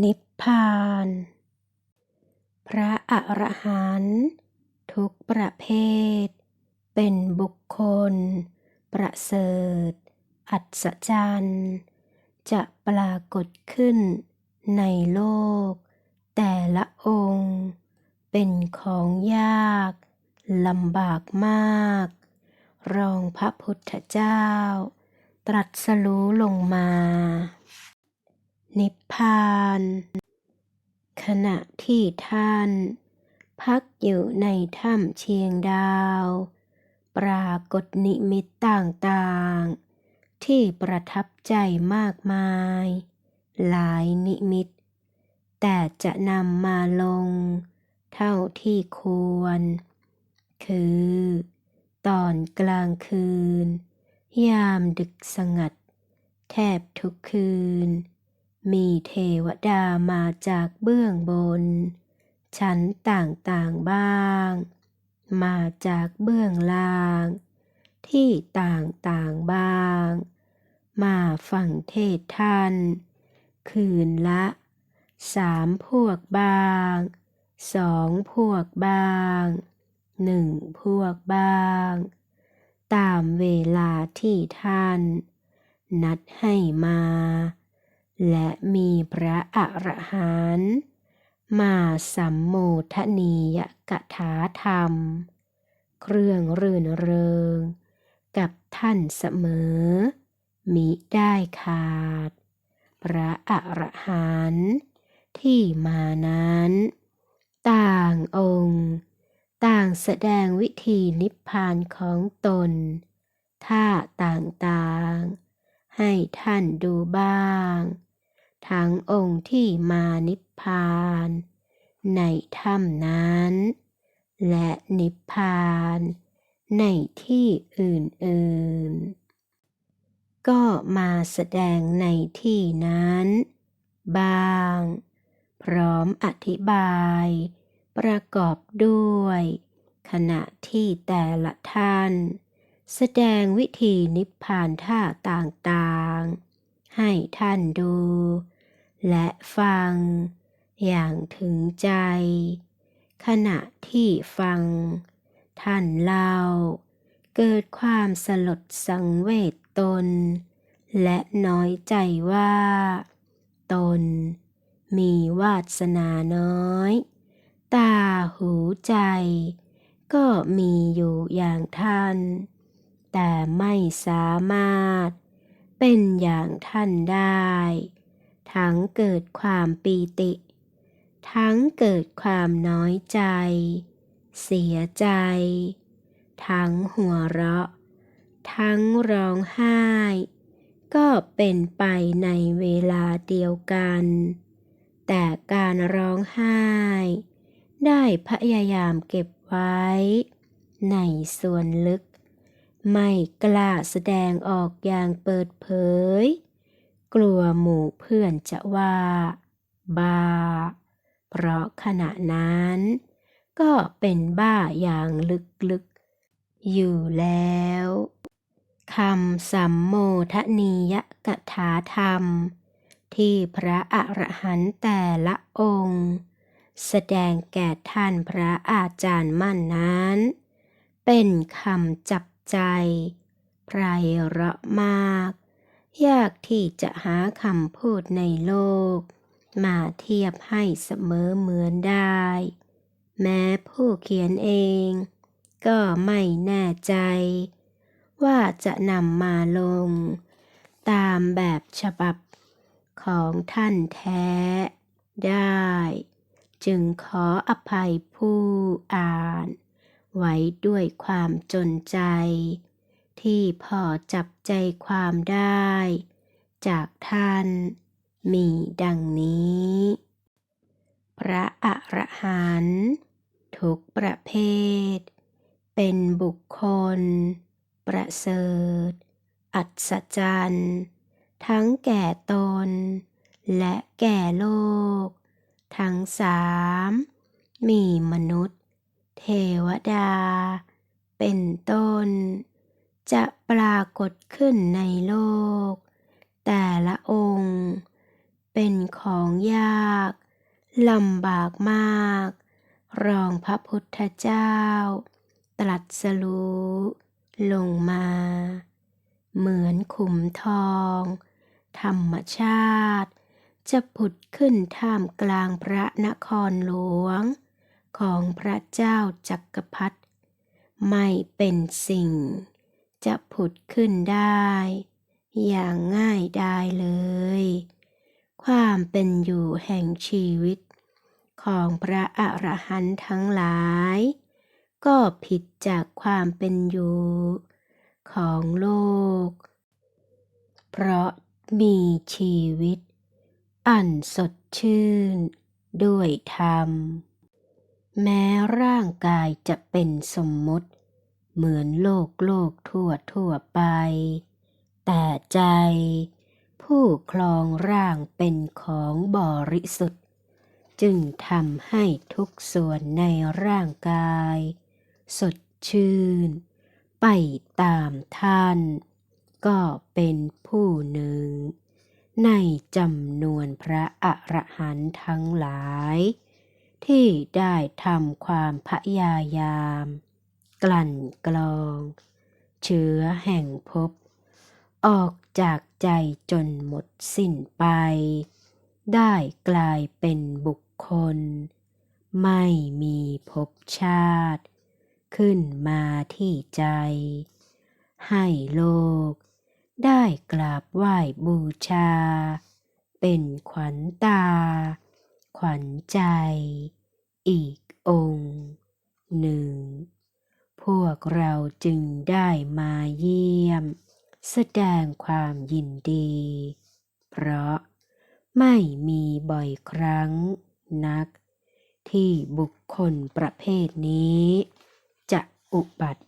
นิพพาน พระอรหันต์ทุกประเภท เป็นบุคคล ประเสริฐ อัศจรรย์ จะปรากฏขึ้นในโลก แต่ละองค์ เป็นของยากลำบากมาก รองพระพุทธเจ้า ตรัสรู้ลงมา นิพพาน ขณะที่ท่าน พักอยู่ในถ้ำเชียงดาว ปรากฏนิมิตต่างๆ ที่ประทับใจมากมาย หลายนิมิต แต่จะนำมาลง เท่าที่ควร คือ ตอนกลางคืน ยามดึกสงัด แทบทุกคืน มีเทวดามาจากเบื้องบน ชั้นต่างๆบ้าง มาจากเบื้องล่าง ที่ต่างๆบ้าง มาฟังเทศท่าน คืนละสามพวกบ้างสองพวกบ้างหนึ่งพวกบ้าง ตามเวลาที่ท่าน นัดให้มา และมีพระอรหันต์มาสัมโมทนียกถาธรรม เครื่องรื่นเริง กับท่านเสมอ มิได้ขาด พระอรหันต์ที่มานั้น ต่างองค์ ต่างแสดงวิธีนิพพานของตน ท่าต่างๆ ให้ท่านดูบ้าง ทั้งองค์ที่มานิพพาน ในถ้ำนั้น และนิพพาน ในที่อื่นๆ ก็มาแสดงในที่นั้น บ้าง พร้อมอธิบาย ประกอบด้วย ขณะที่แต่ละท่านแสดงวิธีนิพพานท่าต่างๆ ให้ท่านดู และฟัง อย่างถึงใจ ขณะที่ฟัง ท่านเล่า เกิดความสลดสังเวชตน และน้อยใจว่า ตน มีวาสนาน้อย ตาหูใจ ก็มีอยู่อย่างท่าน แต่ไม่สามารถเป็นอย่างท่านได้ ทั้งเกิดความปีติ ทั้งเกิดความน้อยใจ เสียใจ ทั้งหัวเราะ ทั้งร้องไห้ ก็เป็นไปในเวลาเดียวกัน แต่การร้องไห้ ได้พยายามเก็บไว้ ในส่วนลึก ไม่กล้าแสดงออกอย่างเปิดเผย กลัวหมู่เพื่อนจะว่าบ้าเพราะขณะนั้น ก็เป็นบ้าอย่างลึกๆ อยู่แล้วคำสัมโมทนียกถาธรรม ที่พระอรหันต์แต่ละองค์ แสดงแก่ท่านพระอาจารย์มั่นนั้น เป็นคำจับใจไพเราะมาก ยากที่จะหาคำพูดในโลก มาเทียบให้เสมอเหมือนได้ แม้ผู้เขียนเอง ก็ไม่แน่ใจ ว่าจะนำมาลง ตามแบบฉบับของท่านแท้ ได้ จึงขออภัยผู้อ่าน ไว้ด้วยความจนใจ ที่พอจับใจความได้ จากท่าน มีดังนี้ พระอรหันต์ทุกประเภท เป็นบุคคล ประเสริฐ อัศจรรย์ ทั้งแก่ตน และแก่โลก ทั้งสาม มีมนุษย์ เทวดา เป็นต้น จะปรากฏขึ้นในโลก แต่ละองค์ เป็นของยากลำบากมาก รองพระพุทธเจ้า ตรัสรู้ลงมา เหมือนขุมทอง ธรรมชาติ จะผุดขึ้นท่ามกลางพระนครหลวง ของพระเจ้าจักรพรรดิไม่เป็นสิ่ง จะผุดขึ้นได้ อย่างง่ายได้เลย ความเป็นอยู่แห่งชีวิต ของพระอรหันต์ทั้งหลาย ก็ผิดจากความเป็นอยู่ ของโลก เพราะมีชีวิต อันสดชื่น ด้วยธรรม แม้ร่างกายจะเป็นสมมติ เหมือนโลกโลกทั่วทั่วไป แต่ใจ ผู้ครองร่างเป็นของบริสุทธิ์ จึงทำให้ทุกส่วนในร่างกาย สดชื่น ไปตามท่าน ก็เป็นผู้หนึ่ง ในจำนวนพระอรหันต์ทั้งหลาย ที่ได้ทำความพยายาม กลั่นกรอง เชื้อแห่งภพออกจากใจจนหมดสิ้นไป ได้กลายเป็นบุคคล ไม่มีภพชาติ ขึ้นมาที่ใจ ให้โลก ได้กราบไหว้บูชา เป็นขวัญตา ขวัญใจ อีกองค์หนึ่ง พวกเราจึงได้มาเยี่ยม แสดงความยินดี เพราะไม่มีบ่อยครั้งนัก ที่บุคคลประเภทนี้ จะอุบัติ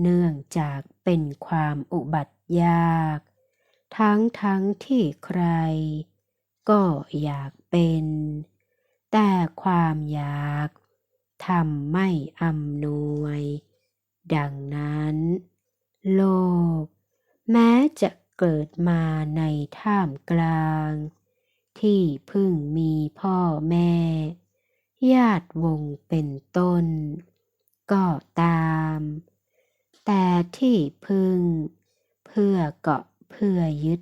เนื่องจากเป็นความอุบัติยาก ทั้งทั้งที่ใคร ก็อยากเป็น แต่ความอยาก ทำไม่อำนวย ดังนั้น โลก แม้จะเกิดมาในท่ามกลาง ที่เพึ่งมีพ่อแม่ ญาติวงศ์เป็นต้น ก็ตาม แต่ที่พึ่ง เพื่อเกาะเพื่อยึด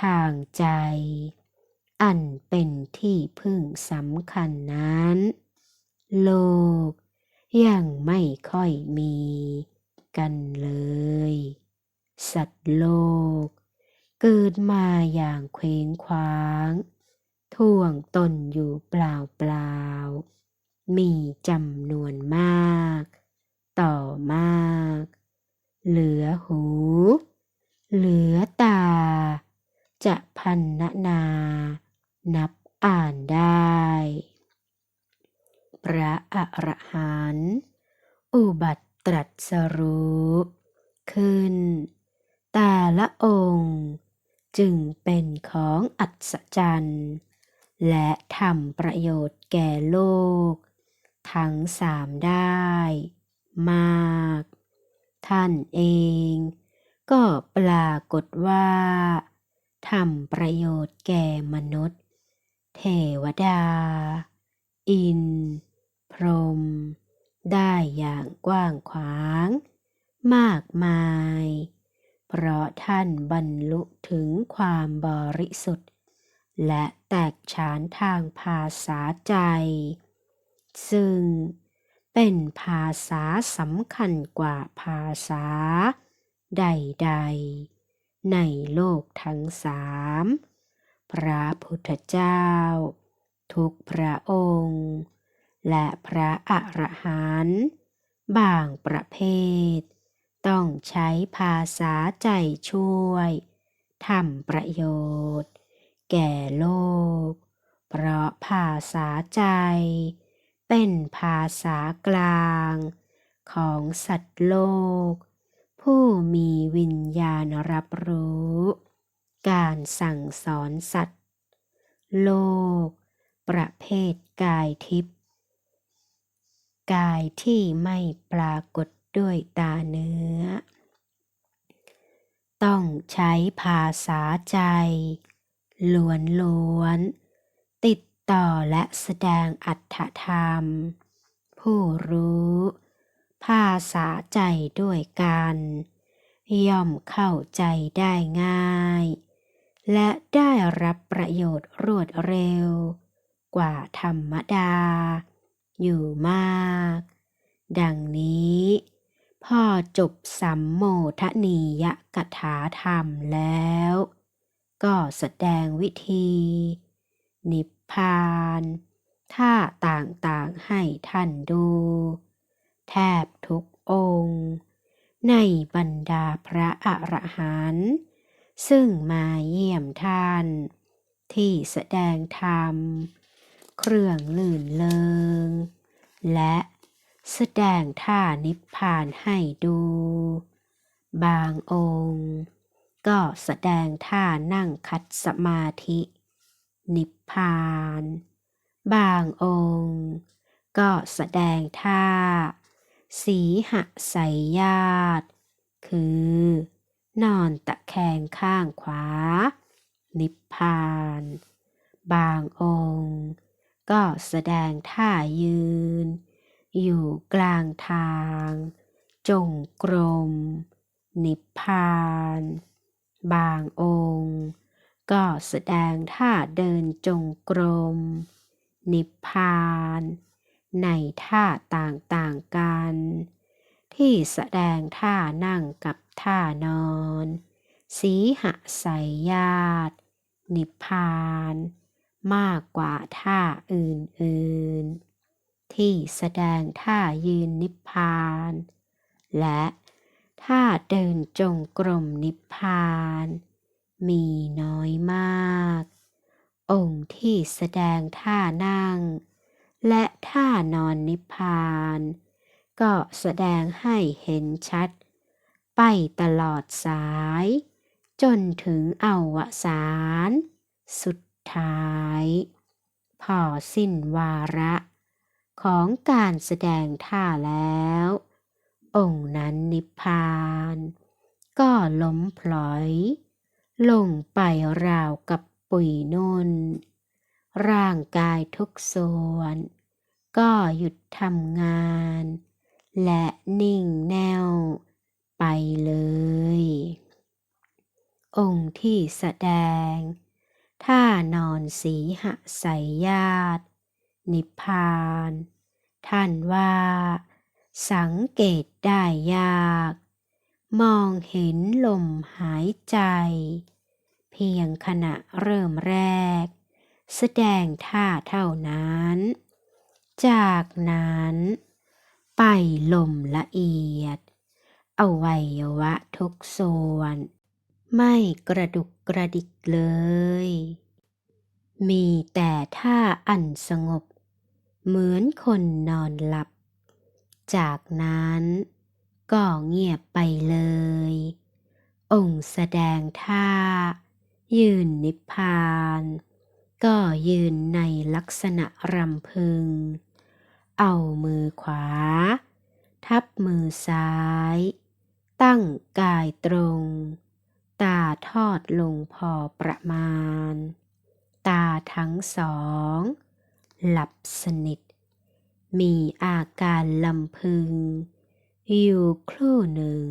ทางใจ อันเป็นที่พึ่งสำคัญนั้น โลก ยังไม่ค่อยมีกันเลย สัตว์โลก เกิดมาอย่างเคว้งคว้างท่วงตนอยู่เปล่าเปล่าๆมีจำนวนมาก ต่อมาก เหลือหู เหลือตา จะพันนา นับอ่านได้ พระอรหันต์อุบัติตรัสรู้ขึ้น แต่ละองค์ จึงเป็นของอัศจรรย์และทำประโยชน์แก่โลก ทั้งสามได้ มาก ท่านเอง ก็ปรากฏว่าทำประโยชน์แก่มนุษย์ เทวดา อิน พรม ได้อย่างกว้างขวาง มากมาย เพราะท่านบรรลุถึงความบริสุทธิ์ และแตกฉานทางภาษาใจ ซึ่งเป็นภาษาสำคัญกว่าภาษา ใด ๆ ในโลกทั้งสาม พระพุทธเจ้า ทุกพระองค์ และพระอรหันต์บางประเภท ต้องใช้ภาษาใจช่วยทำประโยชน์ แก่โลก เพราะภาษาใจ เป็นภาษากลาง ของสัตว์โลก ผู้มีวิญญาณรับรู้ การสั่งสอนสัตว์ โลก ประเภทกายทิพย์ กายที่ไม่ปรากฏด้วยตาเนื้อ ต้องใช้ภาษาใจล้วนล้วน ติดต่อและแสดงอัตถธรรม ผู้รู้ ภาษาใจด้วยกัน ย่อมเข้าใจได้ง่าย และได้รับประโยชน์รวดเร็ว กว่าธรรมดา อยู่มาก ดังนี้พอจบสัมโมทนียกถาธรรมแล้ว ก็แสดงวิธี นิพพานท่าต่างๆให้ท่านดู แทบทุกองค์ ในบรรดาพระอรหันต์ซึ่งมาเยี่ยมท่าน ที่แสดงธรรม เครื่องลื่นเลงและแสดงท่านิพพานให้ดู บางองค์ ก็แสดงท่านั่งคัดสมาธิ นิพพาน บางองค์ ก็แสดงท่า สีหสยญาติ คือ นอนตะแคงข้างขวา นิพพาน บางองค์ ก็แสดงท่ายืน อยู่กลางทาง จงกรม นิพพาน บางองค์ ก็แสดงท่าเดินจงกรม นิพพาน ในท่าต่างๆกัน ที่แสดงท่านั่งกับท่านอน สีหะสายญาตินิพพาน มากกว่าท่าอื่นๆ ที่แสดงท่ายืนนิพพาน และท่าเดินจงกรมนิพพาน มีน้อยมาก องค์ที่แสดงท่านั่ง และท่านอนนิพพาน ก็แสดงให้เห็นชัด ไปตลอดสาย จนถึงอวสานสุด ท้าย พอสิ้นวาระ ของการแสดงท่าแล้ว องค์นั้นนิพพาน ก็ล้มพลอย ลงไปราวกับปุ๋ยนุ่น ร่างกายทุกส่วน ก็หยุดทำงาน และนิ่งแน่วไปเลย องค์ที่แสดง ท่านอนสีหสายญาติ นิพพาน ท่านว่า สังเกตได้ยาก มองเห็นลมหายใจ เพียงขณะเริ่มแรก แสดงท่าเท่านั้น จากนั้น ไปลมละเอียด อวัยวะทุกส่วน ไม่กระดุก กระดิกเลย มีแต่ท่าอันสงบ เหมือนคนนอนหลับ จากนั้นก็เงียบไปเลย องค์แสดงท่า ยืนนิพพาน ก็ยืนในลักษณะรำพึง เอามือขวา ทับมือซ้าย ตั้งกายตรง ตาทอดลงพอประมาณ ตาทั้งสอง หลับสนิท มีอาการลำพึง อยู่ครู่หนึ่ง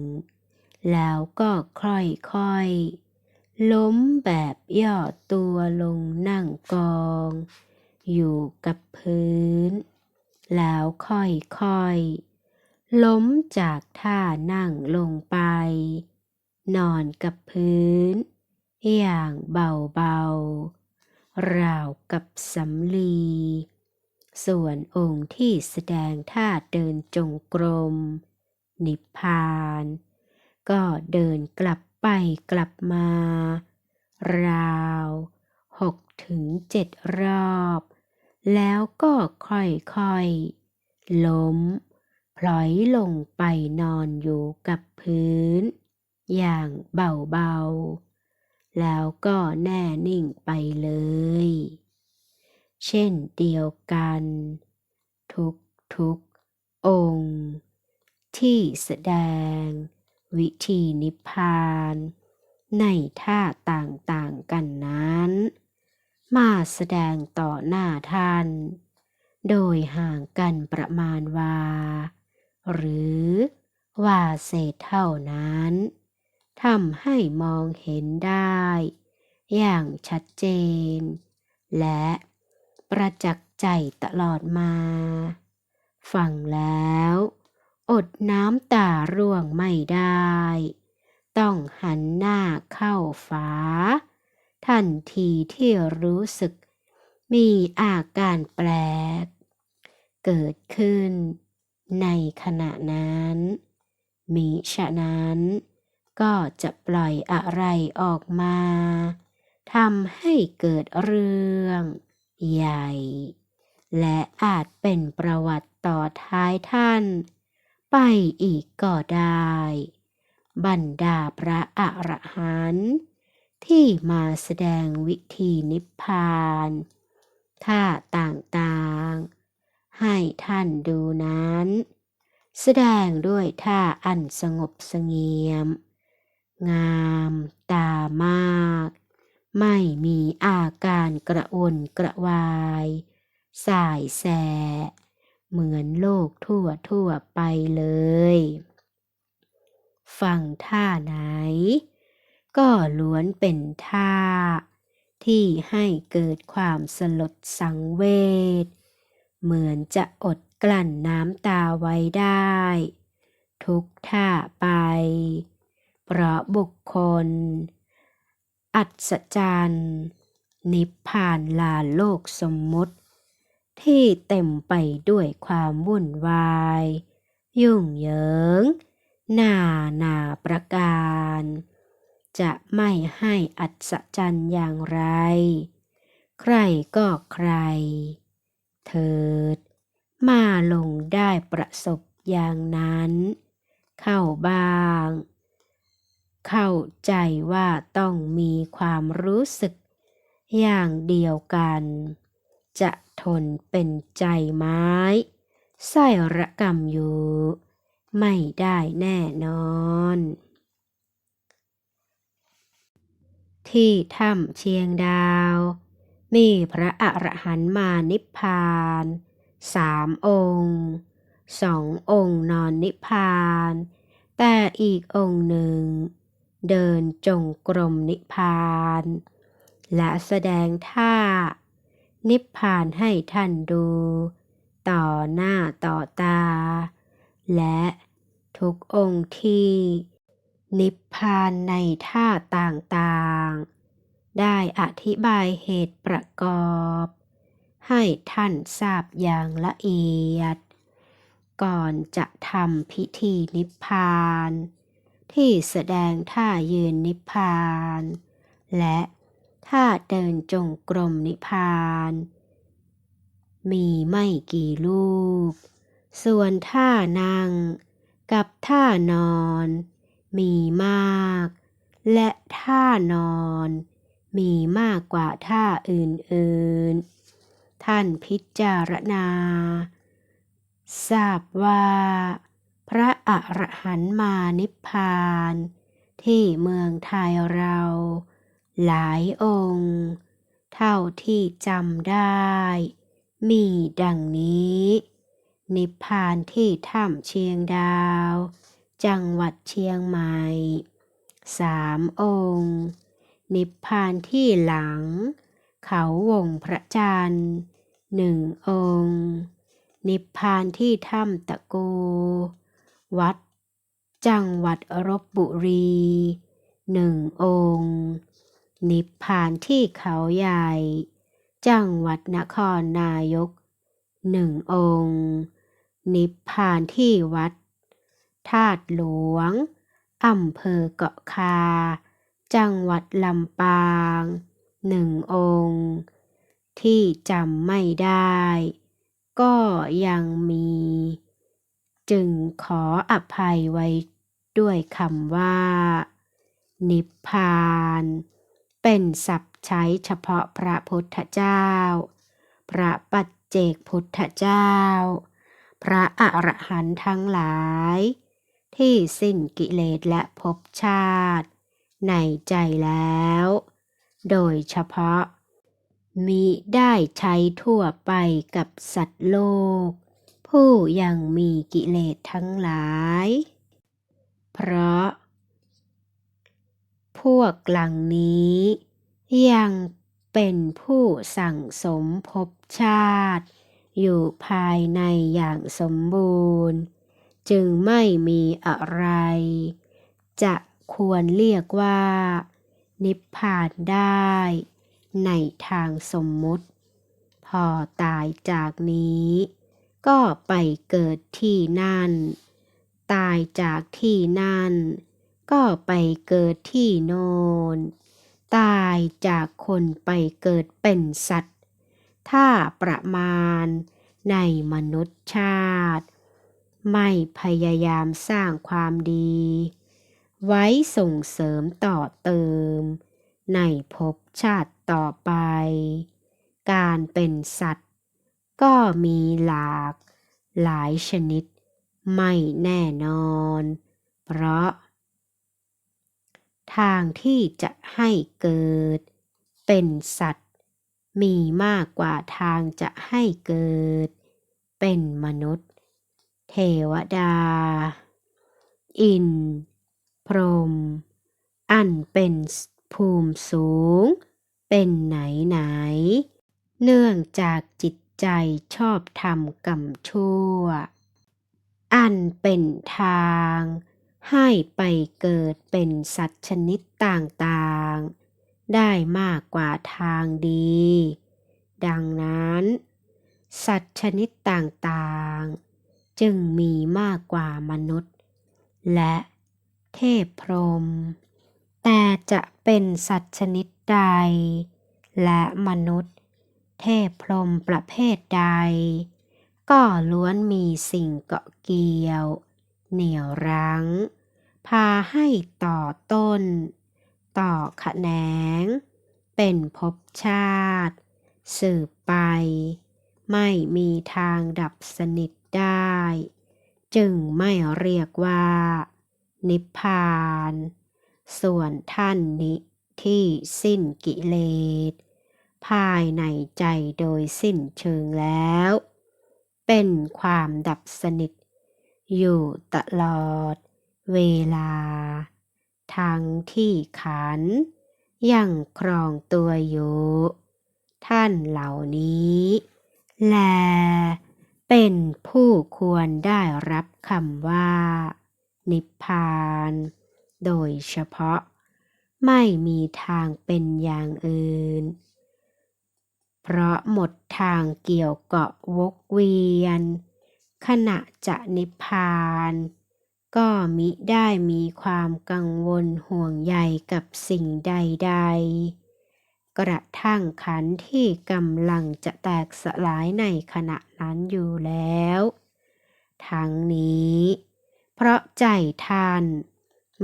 แล้วก็ค่อยๆ ล้มแบบย่อตัวลงนั่งกอง อยู่กับพื้น แล้วค่อยๆ ล้มจากท่านั่งลงไป นอนกับพื้น อย่างเบาๆ ราวกับสำลี ส่วนองค์ที่แสดงท่าเดินจงกรม นิพพาน ก็เดินกลับไปกลับมา ราวหกถึงเจ็ดรอบ แล้วก็ค่อยๆ ล้มพลอยลงไปนอนอยู่กับพื้น อย่างเบาๆ แล้วก็แน่นิ่งไปเลย เช่นเดียวกัน ทุกทุกๆองค์ ที่แสดง วิธีนิพพาน ในท่าต่างๆกันนั้น มาแสดงต่อหน้าท่าน โดยห่างกันประมาณวา หรือว่าเศษเท่านั้น ทำให้มองเห็นได้ อย่างชัดเจน และประจักษ์ใจตลอดมา ฟังแล้ว อดน้ำตาร่วงไม่ได้ ต้องหันหน้าเข้าฟ้า ทันทีที่รู้สึก มีอาการแปลก เกิดขึ้นในขณะนั้น มิฉะนั้น ก็จะปล่อยอะไรออกมาทำให้เกิดเรื่อง ใหญ่ และอาจเป็นประวัติต่อท้ายท่าน ไปอีกก็ได้ บรรดาพระอรหันต์ที่มาแสดงวิธีนิพพานท่าต่างๆ ให้ท่านดูนั้น แสดงด้วยท่าอันสงบเสงี่ยม งามตามาก ไม่มีอาการกระวนกระวาย สายแส เหมือนโลกทั่วทั่วไปเลยฟังท่าไหน ก็ล้วนเป็นท่า ที่ให้เกิดความสลดสังเวชเหมือนจะอดกลั้นน้ำตาไว้ได้ ทุกท่าไป ราะบุคคล อัศจรรย์นิพพานลาโลกสมมุติ ที่เต็มไปด้วยความวุ่นวาย ยุ่งเหยิงนานาประการ จะไม่ให้อัศจรรย์อย่างไร ใครก็ใคร เถิด มาลงได้ประสบอย่างนั้น เข้าบ้าง เข้าใจว่าต้องมีความรู้สึก อย่างเดียวกัน จะทนเป็นใจไม้ไส้ระกรรมอยู่ ไม่ได้แน่นอน ที่ถ้ำเชียงดาว มีพระอรหันต์มานิพพานสามองค์สององค์นอนนิพพาน แต่อีกองค์หนึ่ง เดินจงกรมนิพพาน และแสดงท่า นิพพานให้ท่านดู ต่อหน้าต่อตา และทุกองค์ที่ นิพพานในท่าต่างๆ ได้อธิบายเหตุประกอบ ให้ท่านทราบอย่างละเอียด ก่อนจะทำพิธีนิพพาน ที่แสดงท่ายืนนิพพาน และท่าเดินจงกรมนิพพาน มีไม่กี่รูป ส่วนท่านั่งกับท่านอน มีมาก และท่านอน มีมากกว่าท่าอื่นๆ ท่านพิจารณา ทราบว่า พระอรหันต์มานิพพาน ที่เมืองไทยเรา หลายองค์ เท่าที่จำได้ มีดังนี้ นิพพานที่ถ้ำเชียงดาว จังหวัดเชียงใหม่สามองค์ นิพพานที่หลัง เขาวงพระจันทร์หนึ่งองค์ นิพพานที่ถ้ำตะโก วัด จังหวัดรบบุรีหนึ่งองค์ นิพพานที่เขาใหญ่ จังหวัดนครนายกหนึ่งองค์ นิพพานที่วัดธาตุหลวงอำเภอเกาะคา จังหวัดลำปางหนึ่งองค์ ที่จำไม่ได้ ก็ยังมี จึงขออภัยไว้ด้วยคำว่า นิพพาน เป็นศัพท์ใช้เฉพาะพระพุทธเจ้า พระปัจเจกพุทธเจ้า พระอรหันต์ทั้งหลาย ที่สิ้นกิเลสและภพชาติ ในใจแล้ว โดยเฉพาะมิได้ใช้ทั่วไปกับสัตว์โลก ผู้ยังมีกิเลสทั้งหลาย เพราะ พวกหลังนี้ ยังเป็นผู้สั่งสมภพชาติ อยู่ภายในอย่างสมบูรณ์ จึงไม่มีอะไร จะควรเรียกว่า นิพพานได้ ในทางสมมุติ พอตายจากนี้ ก็ไปเกิดที่นั่น ตายจากที่นั่น ก็ไปเกิดที่โนนตายจากคนไปเกิดเป็นสัตว์ ถ้าประมาณในมนุษยชาติ ไม่พยายามสร้างความดี ไว้ส่งเสริมต่อเติม ในภพชาติต่อไป การเป็นสัตว์ ก็มีหลากหลายชนิดไม่แน่นอน เพราะ ทางที่จะให้เกิด เป็นสัตว์ มีมากกว่าทางจะให้เกิด เป็นมนุษย์ เทวดา อิน พรหมอันเป็นภูมิสูง เป็นไหนไหน เนื่องจากจิต ใจชอบทำกรรมชั่ว อันเป็นทาง ให้ไปเกิดเป็นสัตว์ชนิดต่างๆ ได้มากกว่าทางดี ดังนั้น สัตว์ชนิดต่างๆ จึงมีมากกว่ามนุษย์ และเทพพรหมแต่จะเป็นสัตว์ชนิดใด และมนุษย์ เทพพรหมประเภทใด ก็ล้วนมีสิ่งเกาะเกี่ยว เหนี่ยวรั้ง พาให้ต่อต้น ต่อแขนง เป็นภพชาติ สืบไป ไม่มีทางดับสนิทได้ จึงไม่เรียกว่า นิพพาน ส่วนท่านนี้ที่สิ้นกิเลส ภายในใจโดยสิ้นเชิงแล้ว เป็นความดับสนิท อยู่ตลอด เวลา ทั้งที่ขัน ยังครองตัวอยู่ ท่านเหล่านี้ แล เป็นผู้ควรได้รับคำว่า นิพพาน โดยเฉพาะ ไม่มีทางเป็นอย่างอื่น เพราะหมดทางเกี่ยวเกาะวกเวียน ขณะจะนิพพาน ก็มิได้มีความกังวลห่วงใยกับสิ่งใด ๆ กระทั่งขันที่กำลังจะแตกสลายในขณะนั้นอยู่แล้ว ทั้งนี้ เพราะใจท่าน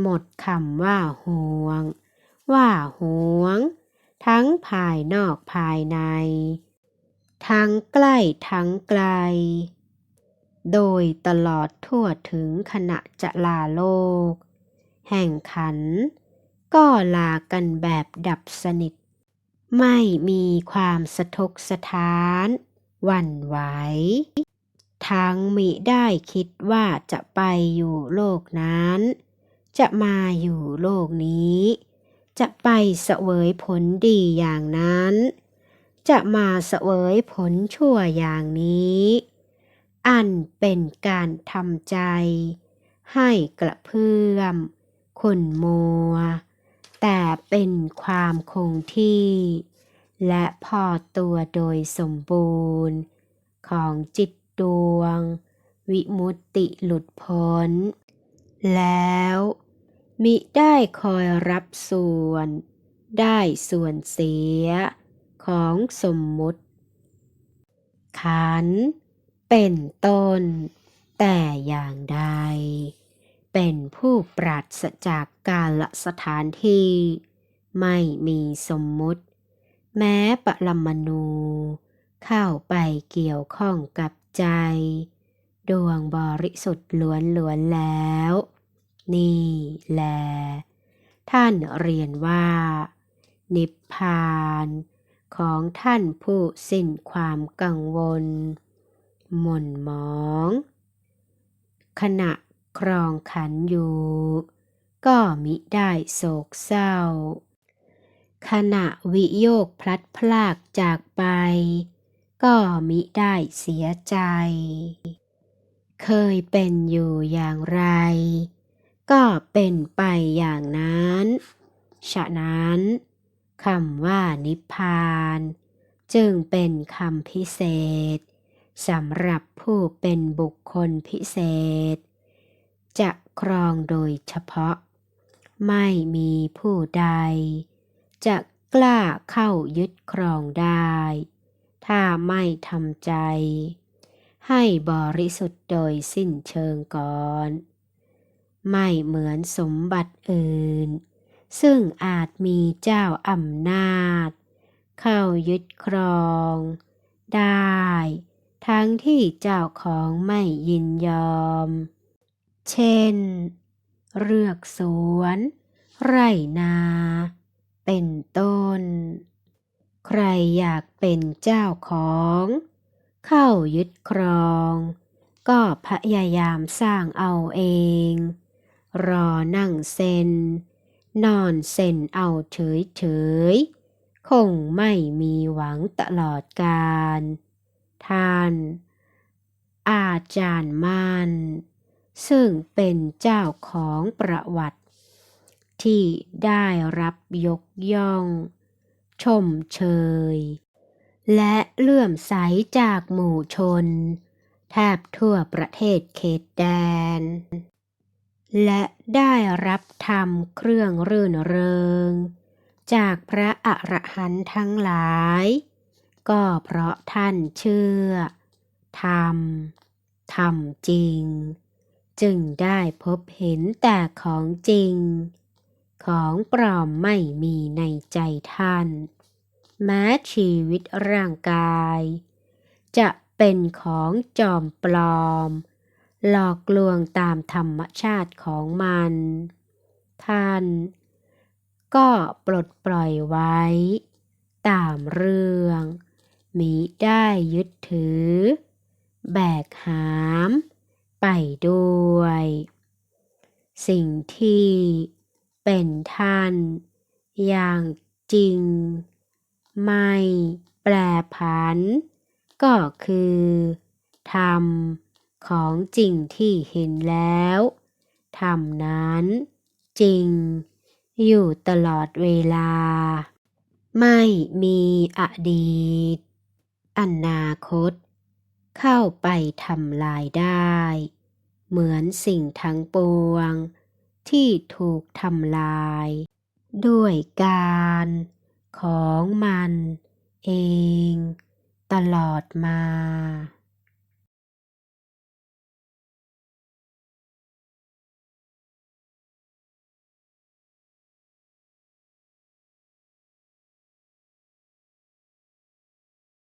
หมดคำว่าห่วง ว่าห่วง ทั้งภายนอกภายใน ทั้งใกล้ทั้งไกล โดยตลอดทั่วถึงขณะจะลาโลก แห่งขัน ก็ลากันแบบดับสนิท ไม่มีความสะทกสะท้านหวั่นไหวทั้งมิได้คิดว่าจะไปอยู่โลกนั้น จะมาอยู่โลกนี้ จะไปเสวยผลดีอย่างนั้น จะมาเสวยผลชั่วอย่างนี้ อันเป็นการทำใจ ให้กระเพื่อมขุ่นมัว แต่เป็นความคงที่ และพอตัวโดยสมบูรณ์ ของจิตดวง วิมุตติหลุดพ้น แล้ว มิได้คอยรับส่วน ได้ส่วนเสีย ของสมมุติ ขัน เป็นต้น แต่อย่างใด เป็นผู้ปราศจากกาลสถานที่ ไม่มีสมมุติ แม้ปรมาณูเข้าไปเกี่ยวข้องกับใจ ดวงบริสุทธิ์ล้วนๆแล้ว นี่แล ท่านเรียนว่า นิพพานของท่านผู้สิ้นความกังวล หม่นหมอง ขณะครองขันอยู่ ก็มิได้โศกเศร้า ขณะวิโยคพลัดพรากจากไป ก็มิได้เสียใจ เคยเป็นอยู่อย่างไร ก็เป็นไปอย่างนั้น ฉะนั้นคำว่านิพพาน จึงเป็นคำพิเศษสำหรับผู้เป็นบุคคลพิเศษ จะครองโดยเฉพาะ ไม่มีผู้ใด จะกล้าเข้ายึดครองได้ ถ้าไม่ทำใจ ให้บริสุทธิ์โดยสิ้นเชิงก่อน ไม่เหมือนสมบัติอื่น ซึ่งอาจมีเจ้าอำนาจ เข้ายึดครอง ได้ ทั้งที่เจ้าของไม่ยินยอม เช่น เรือกสวน ไรนา เป็นต้น ใครอยากเป็นเจ้าของ เข้ายึดครองก็พยายามสร้างเอาเอง รอนั่งเซน นอนเซนเอาเฉยเฉยคงไม่มีหวังตลอดกาลท่าน อาจารย์มันซึ่งเป็นเจ้าของประวัติ ที่ได้รับยกย่อง ชมเชย และเลื่อมใสจากหมู่ชน แทบทั่วประเทศเขตแดน และได้รับธรรมเครื่องรื่นเริง จากพระอรหันต์ทั้งหลาย ก็เพราะท่านเชื่อธรรมธรรมจริง จึงได้พบเห็นแต่ของจริง ของปลอมไม่มีในใจท่าน แม้ชีวิตร่างกาย จะเป็นของจอมปลอม หลอกลวงตามธรรมชาติของมัน ท่าน ก็ปลดปล่อยไว้ ตามเรื่อง มิได้ยึดถือ แบกหาม ไปด้วย สิ่งที่เป็นท่าน อย่างจริง ไม่แปรผัน ก็คือธรรม ของจริงที่เห็นแล้วธรรมนั้น จริง อยู่ตลอดเวลา ไม่มีอดีต อนาคต เข้าไปทำลายได้ เหมือนสิ่งทั้งปวง ที่ถูกทำลาย ด้วยการของมันเอง ตลอดมา